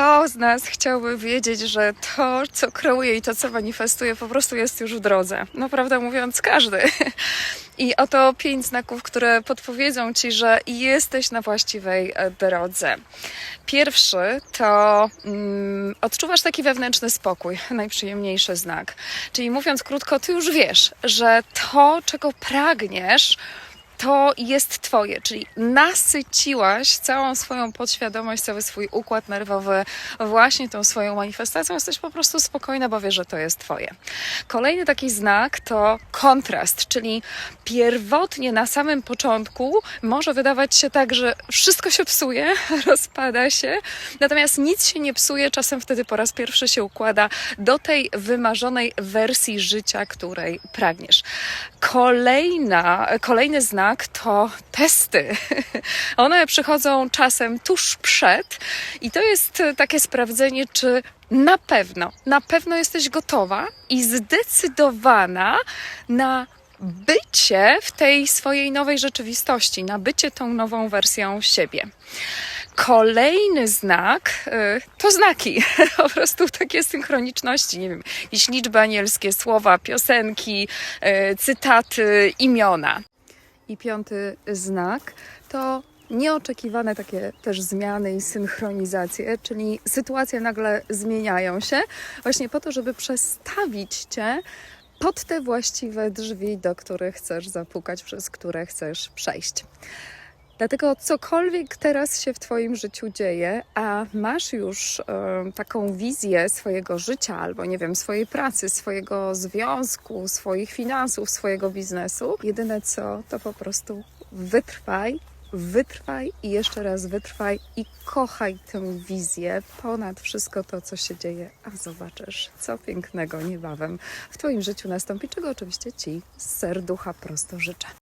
Kto z nas chciałby wiedzieć, że to, co kreuje i to, co manifestuje, po prostu jest już w drodze? No, prawdę mówiąc, każdy. I oto pięć znaków, które podpowiedzą ci, że jesteś na właściwej e, drodze. Pierwszy to mm, odczuwasz taki wewnętrzny spokój, najprzyjemniejszy znak. Czyli mówiąc krótko, ty już wiesz, że to, czego pragniesz, to jest Twoje, czyli nasyciłaś całą swoją podświadomość, cały swój układ nerwowy właśnie tą swoją manifestacją. Jesteś po prostu spokojna, bo wiesz, że to jest Twoje. Kolejny taki znak to kontrast, czyli pierwotnie na samym początku może wydawać się tak, że wszystko się psuje, rozpada się, natomiast nic się nie psuje, czasem wtedy po raz pierwszy się układa do tej wymarzonej wersji życia, której pragniesz. Kolejna, kolejny znak to testy. One przychodzą czasem tuż przed i to jest takie sprawdzenie, czy na pewno, na pewno jesteś gotowa i zdecydowana na bycie w tej swojej nowej rzeczywistości, na bycie tą nową wersją siebie. Kolejny znak y, to znaki, po prostu takie synchroniczności, nie wiem, jakieś liczby anielskie, słowa, piosenki, y, cytaty, imiona. I piąty znak to nieoczekiwane takie też zmiany i synchronizacje, czyli sytuacje nagle zmieniają się właśnie po to, żeby przestawić cię pod te właściwe drzwi, do których chcesz zapukać, przez które chcesz przejść. Dlatego cokolwiek teraz się w Twoim życiu dzieje, a masz już e, taką wizję swojego życia, albo nie wiem, swojej pracy, swojego związku, swoich finansów, swojego biznesu, jedyne co to po prostu wytrwaj, wytrwaj i jeszcze raz wytrwaj i kochaj tę wizję ponad wszystko to, co się dzieje, a zobaczysz, co pięknego niebawem w Twoim życiu nastąpi, czego oczywiście Ci z serducha prosto życzę.